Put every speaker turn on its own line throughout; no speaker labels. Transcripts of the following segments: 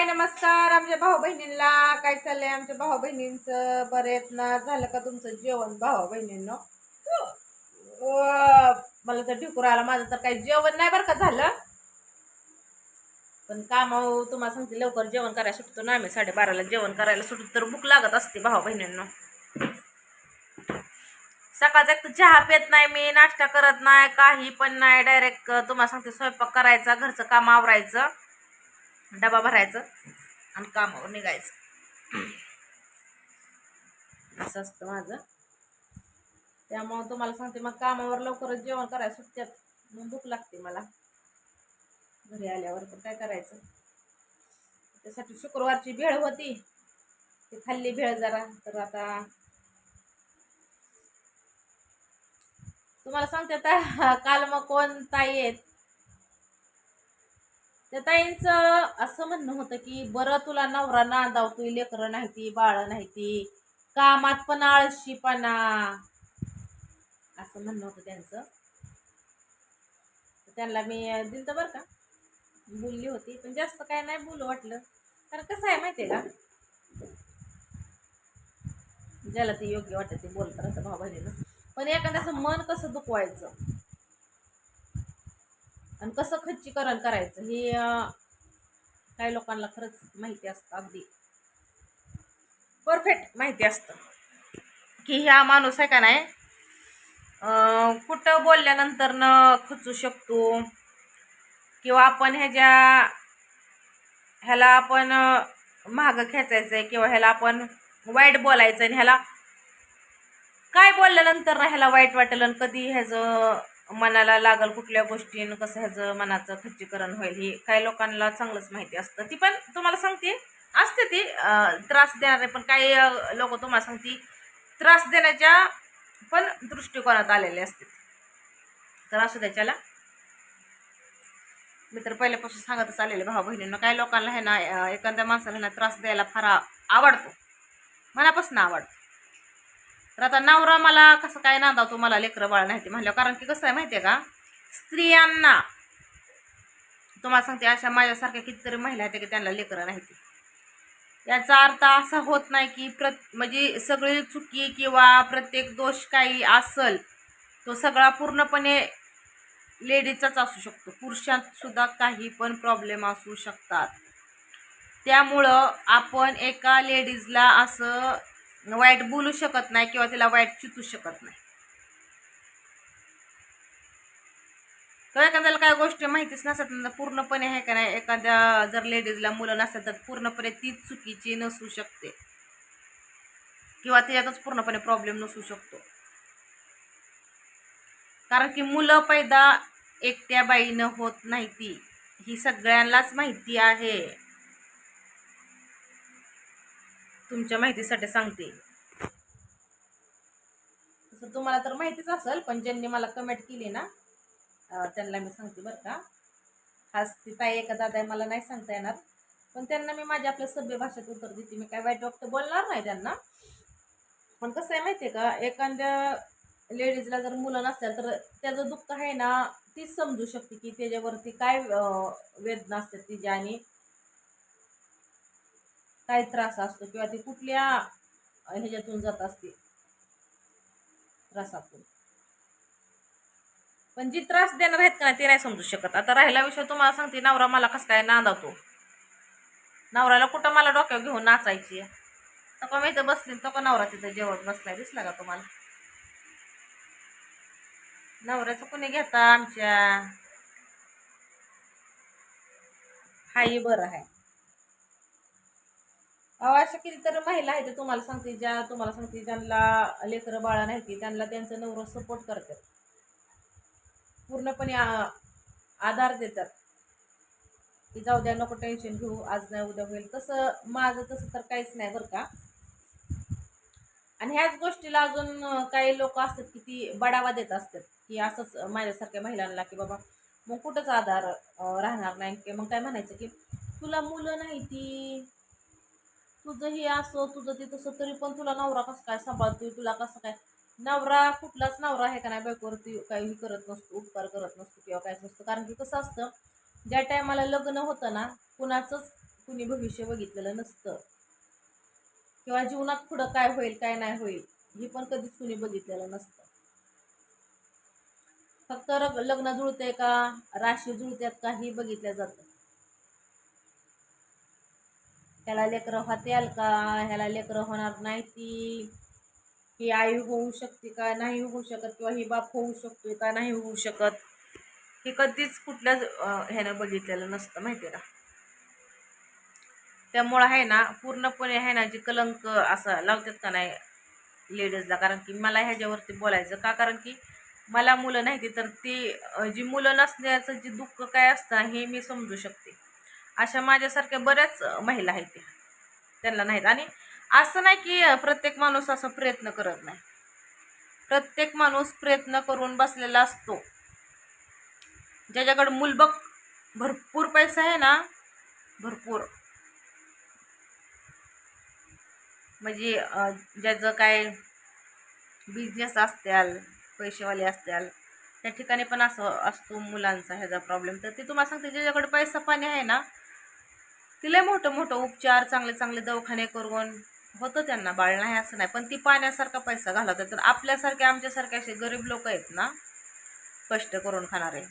हाय नमस्कार. आमच्या भाऊ बहिणींना काय चाललंय? आमच्या भाऊ बहिणींचं बरेच ना? झालं का तुमचं जेवण भाऊ बहिणींनो हो. मला तर ढिकूर आला. माझं तर काही जेवण नाही बरं का झालं. पण काम हो, तुम्हाला सांगते लवकर जेवण करायला सुटतो ना आम्ही. साडेबाराला जेवण करायला सुटत तर भूक लागत असते भाऊ बहिणींनो सकाळचा एक तर चहा पित नाही मी नाश्ता करत नाही काही पण नाही. डायरेक्ट तुम्हाला सांगते स्वयंपाक करायचा घरचं काम आवरायचं. डबा भरायचं आणि कामावर निघायचं. असं असतं माझं. त्यामुळं तुम्हाला सांगते मग कामावर लवकरच जेवण करायला सुट्ट्यात मग भूक लागते मला. घरी आल्यावर पण काय करायचं? त्यासाठी शुक्रवारची भेळ होती. ती खाल्ली भेळ जरा. तर आता तुम्हाला सांगते आता काल मग कोण ताई आहेत? त्या ताईंचं असं म्हणणं होतं की बरं तुला नवरा नांदावतोय लेकरं नाही ती बाळ नाही ती कामात पण आळशीपणा असं म्हणणं होतं त्यांचं. त्यांना मी दिलं बरं का. बोलली होती पण जास्त काय नाही बोलू वाटलं. कारण कसं आहे माहिती आहे का? ज्याला ते योग्य वाटत ते बोलत राहतं भाऊ बहिणीनं पण एखाद्याचं मन कसं दुखवायचं? आणि कसं खच्चीकरण करायचं हे काही लोकांना खरंच माहिती असतं अगदी. परफेक्ट माहिती असतं. की ह्या माणूस आहे का नाही कुठं बोलल्यानंतर न खचू शकतो किंवा आपण ह्याच्या ह्याला आपण महाग खेचायचं आहे किंवा ह्याला आपण वाईट बोलायचं आणि ह्याला काय बोलल्यानंतर ना ह्याला वाईट वाटेल आणि कधी ह्याचं मनाला लागल कुठल्या गोष्टीनं कसं ह्याचं मनाचं खच्चीकरण होईल हे काही लोकांना चांगलंच माहिती असतं. ती पण तुम्हाला सांगते. असते ती त्रास देणारे पण काही लोक तुम्हाला सांगते त्रास देण्याच्या पण दृष्टिकोनात आलेले असते. तर असू त्याच्याला मी तर पहिल्यापासून सांगतच आलेले भाऊ बहिणींना काही लोकांना हे ना एखाद्या माणसाला ना त्रास द्यायला फार आवडतो. मनापासून आवडतो. तर आता नवरा मला कसं काय नांदावतो मला लेकरं बाळ नाही ते म्हणलं कारण की कसं आहे माहिती आहे का? स्त्रियांना तुम्हाला सांगते अशा माझ्यासारख्या कितीतरी महिला आहेत की त्यांना लेकरं नाही याचा अर्थ असा होत नाही की प्र म्हणजे सगळी चुकी किंवा प्रत्येक दोष काही असल तो सगळा पूर्णपणे लेडीजचाच असू शकतो. पुरुषांतसुद्धा काही पण प्रॉब्लेम असू शकतात. त्यामुळं आपण एका लेडीजला असं वाईट बोलू शकत नाही किंवा तिला वाईट चितू शकत नाही. किंवा एखाद्याला काय गोष्टी माहितीच नसतात पूर्णपणे आहे का नाही एखाद्या जर लेडीजला मुलं नसतात तर पूर्णपणे तीच चुकीची नसू शकते. किंवा त्याच्यातच पूर्णपणे प्रॉब्लेम नसू शकतो. कारण की मुलं पैदा एकट्या बाईनं होत नाही ती. ही सगळ्यांनाच माहिती आहे. तुमच्या माहितीसाठी सांगते. तसं तुम्हाला तर माहितीच असेल पण ज्यांनी मला कमेंट केली ना त्यांना मी सांगते बरं का. खास ती ताई एका दादा आहे, मला नाही सांगता येणार पण त्यांना मी माझ्या आपल्या सभ्य भाषेत उत्तर देते. मी काय वाईट वाटतं बोलणार नाही त्यांना. पण कसं आहे माहिती आहे का एखाद्या लेडीजला जर मुलं नसतील तर त्याचं दुःख आहे ना तीच समजू शकते की त्याच्यावरती काय वेदना असतात तिच्या आणि काय त्रास असतो किंवा ती कुठल्या ह्याच्यातून जात असते. त्रासातून. पण जी त्रास देणार आहेत का नाही ते नाही समजू शकत. आता राहिला विषय तुम्हाला सांगते नवरा मला कसं काय नांदावतो. नवऱ्याला कुठं मला डोक्यावर घेऊन नाचायची तर का मी इथं बसली तो का नवरा तिथं जेवत बसलाय दिसला का तुम्हाला? नवऱ्याचं कोणी घेता आमच्या? हाही बरं आहे. अहो अशा कितीतरी महिला आहेत तुम्हाला सांगते ज्या तुम्हाला सांगते ज्यांना लेकरं बाळा नाही ती त्यांना त्यांचं नवरं सपोर्ट करतात. पूर्णपणे आधार देतात. की जाऊ द्या नको टेन्शन घेऊ आज नाही उद्या होईल. तसं माझं तसं तर काहीच नाही बरं का. आणि ह्याच गोष्टीला अजून काही लोक असतात की ती बढावा देत असतात. की असंच माझ्यासारख्या महिलांना की बाबा मग कुठंच आधार राहणार नाही. की मग काय म्हणायचं की तुला मुलं नाही ती. तुझं हे असं तुझं ते तसं तरी पण तुला नवरा कसं काय सांभाळतोय? तुला कसं काय? नवरा कुठलाच नवरा आहे का नाही बायकोवरती काही करत नसतो उपकार करत नसतो किंवा काहीच नसतं. कारण की कसं असतं ज्या टायमाला लग्न होतं ना कुणाचंच कुणी भविष्य बघितलेलं नसतं. किंवा जीवनात पुढं काय होईल काय नाही होईल हे पण कधीच कुणी बघितलेलं नसतं. फक्त लग्न जुळते का राशी जुळत्यात का हे बघितलं जातं. ह्याला लेकरं होत्याल का? ह्याला लेकरं होणार नाही ती. ही आई होऊ शकते का? नाही होऊ शकत किंवा ही बाप होऊ शकतोय का? नाही होऊ शकत. हे कधीच कुठल्याच ह्यानं बघितलेलं नसतं माहिती का? त्यामुळं आहे ना पूर्णपणे आहे ना जे कलंक असं लावतात का नाही लेडीजला? कारण की मला ह्याच्यावरती बोलायचं का? कारण की मला मुलं नाही ती तर ती जी मुलं नसण्याचं जे दुःख काय असतं हे मी समजू शकते. अशा माझ्यासारख्या बऱ्याच महिला आहेत त्या. त्यांना नाहीत. आणि असं नाही की प्रत्येक माणूस असं प्रयत्न करत नाही. प्रत्येक माणूस प्रयत्न करून बसलेला असतो. ज्याच्याकडं मुलबक भरपूर पैसा आहे ना भरपूर. म्हणजे ज्याचं काय बिझनेस असत्याल पैसेवाले असत्याल त्या ठिकाणी पण असं असतो मुलांचा ह्याचा प्रॉब्लेम तर ते तुम्हाला सांगते ज्याच्याकडे पैसा पाणी आहे ना तिला मोठं मोठं उपचार चांगले चांगले दवाखाने करून होतं त्यांना. बाळ नाही असं नाही. पण ती पाण्यासारखा पैसा घालवतात. तर आपल्यासारखे आमच्यासारखे असे गरीब लोक आहेत ना कष्ट करून खाणारे.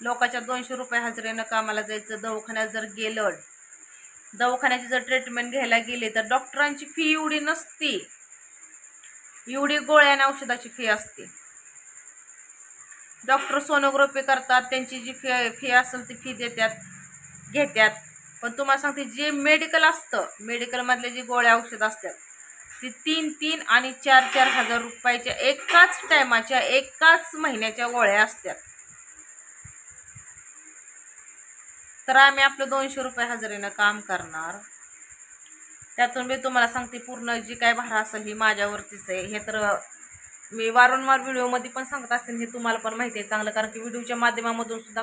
लोकांच्या दोनशे रुपये हजरेनं कामाला जायचं दवाखान्यात जर गेलं दवाखान्याची जर ट्रीटमेंट घ्यायला गेले तर डॉक्टरांची फी एवढी नसती. एवढी गोळ्या आणि औषधाची फी असते. डॉक्टर सोनोग्राफी करतात त्यांची जी फी फी असेल ती फी देतात घेतात. पण तुम्हाला सांगते जे मेडिकल असतं मेडिकलमधले जे गोळ्या औषध असतात ती तीन तीन आणि चार चार हजार रुपयाच्या एकाच टायमाच्या एकाच महिन्याच्या गोळ्या असतात. तर आम्ही आपलं दोनशे रुपये हजेरीनं काम करणार. त्यातून मी तुम्हाला सांगते पूर्ण जी काय भार असेल ही माझ्यावरतीच आहे. हे तर मी वारंवार व्हिडिओमध्ये पण सांगत असेल हे तुम्हाला पण माहिती आहे चांगलं कारण की व्हिडिओच्या माध्यमामधून सुद्धा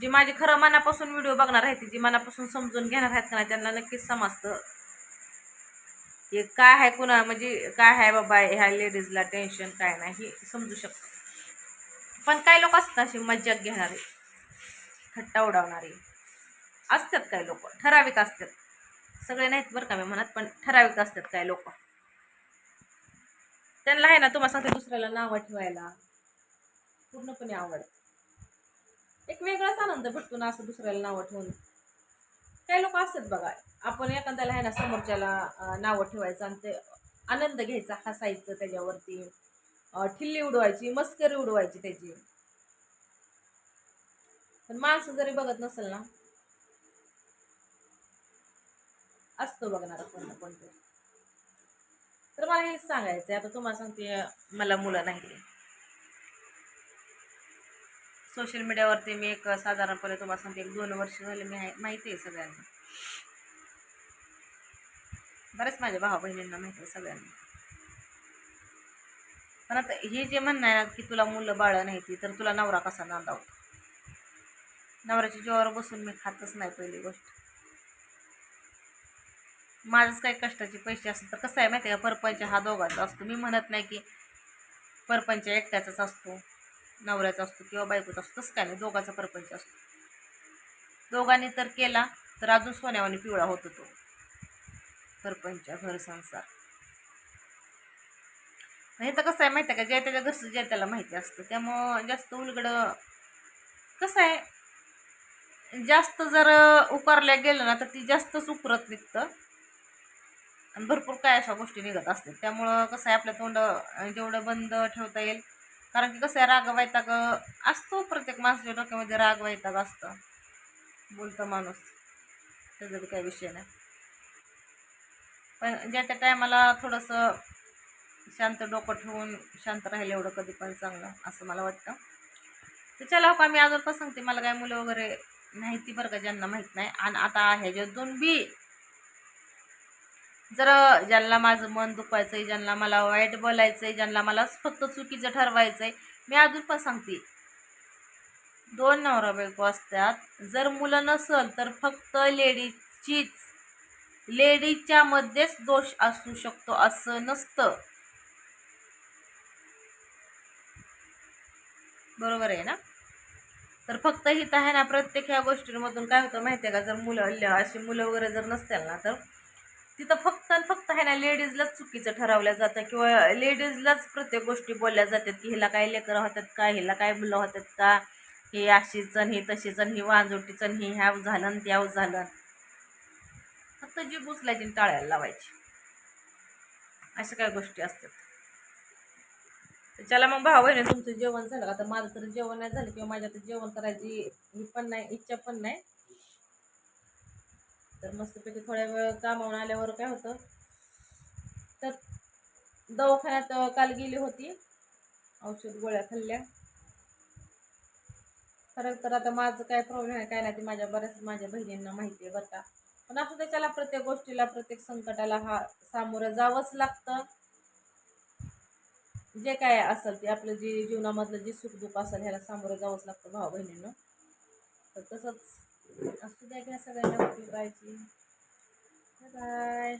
जी माझी खरं मनापासून व्हिडिओ बघणार आहेत जी मनापासून समजून घेणार आहेत का नाही त्यांना नक्कीच समजतं. की काय आहे कुणा म्हणजे काय आहे बाबा ह्या लेडीजला टेन्शन काय नाही हे समजू शकतं. पण काही लोक असतात अशी मज्जाक घेणारे थट्टा उडवणारे. असतात काही लोक ठराविक असतात. सगळे नाहीत बरं का मी म्हणत पण ठराविक असतात काही लोक. त्यांना आहे ना तुम्हाला सांगते दुसऱ्याला नावं ठेवायला. पूर्णपणे आवड एक वेगळाच आनंद भेटतो ना असं दुसऱ्याला नावं ठेवून. काही लोक असतात बघा आपण एखाद्याला आहे ना समोरच्याला नावं ठेवायचं आणि ते आनंद घ्यायचा हसायचं त्याच्यावरती ठिल्ली उडवायची मस्करी उडवायची त्याची. पण माणसं जरी बघत नसेल ना असतो बघणार कोण ना कोणतरी. तर मला हेच सांगायचं आहे आता तुम्हाला सांगते मला मुलं नाही सोशल मीडियावरती मी एक साधारणपणे तुम्हाला सांगते एक दोन वर्ष झाले मी आहे माहिती आहे सगळ्यांना. बरेच माझ्या भावा बहिणींना माहिती आहे सगळ्यांना. पण आता हे जे म्हणणं आहे ना की तुला मुलं बाळ नाही ती तर तुला नवरा कसा नांदावतो नवऱ्याच्या जीवावर बसून मी खातच नाही पहिली गोष्ट. माझंच काही कष्टाचे पैसे असेल तर कसं आहे माहिती आहे का? परपंच हा दोघांचा असतो. मी म्हणत नाही की परपंच एकट्याचाच असतो. नवऱ्याचा असतो किंवा बायकोचा असतो तसं काय नाही दोघाचा परपंच असतो. दोघांनी तर केला तर अजून सोन्यावानी पिवळा होतो तो. परपंच घर संसार. हे तर कसं आहे माहिती आहे का? ज्या त्याच्या घरचं ज्या त्याला माहिती असतं. त्यामुळं जास्त उलगडं कसं आहे? जास्त जर उकारल्या गेलं ना तर ती जास्तच उकरत निघतं. आणि भरपूर काय अशा गोष्टी निघत असतात. त्यामुळं कसं आहे आपलं तोंड जेवढं बंद ठेवता येईल कारण की कसं आहे राग वैताग असतो प्रत्येक माणसाच्या डोक्यामध्ये राग वैताग असतं. बोलतं माणूस त्याचा बी काही विषय नाही. पण ज्या त्या टायमाला थोडंसं शांत डोकं ठेवून शांत राहिलं एवढं कधी पण चांगलं असं मला वाटतं. तर चला हो का मी अजून पण सांगते मला काय मुलं वगैरे माहिती बरं का ज्यांना माहीत नाही. आणि आता ह्याच्यातून बी जर ज्यांना माझं मन दुखवायचं आहे ज्यांना मला वाईट बोलायचं आहे ज्यांना मला फक्त चुकीचं ठरवायचं आहे मी अजून पण सांगते. दोन नवरा बायको असतात. जर मुलं नसल तर फक्त लेडीजचीच लेडीजच्या मध्येच दोष असू शकतो असं नसतं. बरोबर आहे ना? तर फक्त हित आहे ना प्रत्येक ह्या गोष्टींमधून काय होतं माहिती आहे का? जर मुलं ल- अशी मुलं वगैरे जर नसतील ना तर तिथं फक्त आणि फक्त आहे ना लेडीजलाच चुकीचं ठरवलं जातं किंवा लेडीजलाच प्रत्येक गोष्टी बोलल्या जातात की हिला काय लेकरं होतात का हिला काय मुलं होतात का हे अशीच आणि ही तशीच आणि ही वांजोटीच आणि ही ह्याव झालं आणि त्याव झालं फक्त जी बुचलायची टाळायला टाळ्याला लावायची. अशा काय गोष्टी असतात. त्याला मग भाऊ बहिणी तुमचं जेवण झालं का? तर माझं तर जेवण नाही झालं किंवा माझ्या तर जेवण करायची ही पण नाही इच्छा पण नाही. तर मस्तपैकी थोड्या वेळ कामावून आल्यावर काय होतं तर दवाखान्यात काल गेली होती. औषध गोळ्या खाल्ल्या. खरं तर आता माझं काय प्रॉब्लेम आहे काय नाही ते माझ्या बऱ्याच माझ्या बहिणींना माहिती आहे बरं का. पण असं त्याच्याला प्रत्येक गोष्टीला प्रत्येक संकटाला हा सामोरं जावंच लागतं. जे काय असेल ते आपलं जे जीवनामधलं जे सुखदुःख असेल ह्याला सामोरं जावंच लागतं भाऊ बहिणींना तर तसंच असू द्या घ्या सगळ्यांना राहायची बाय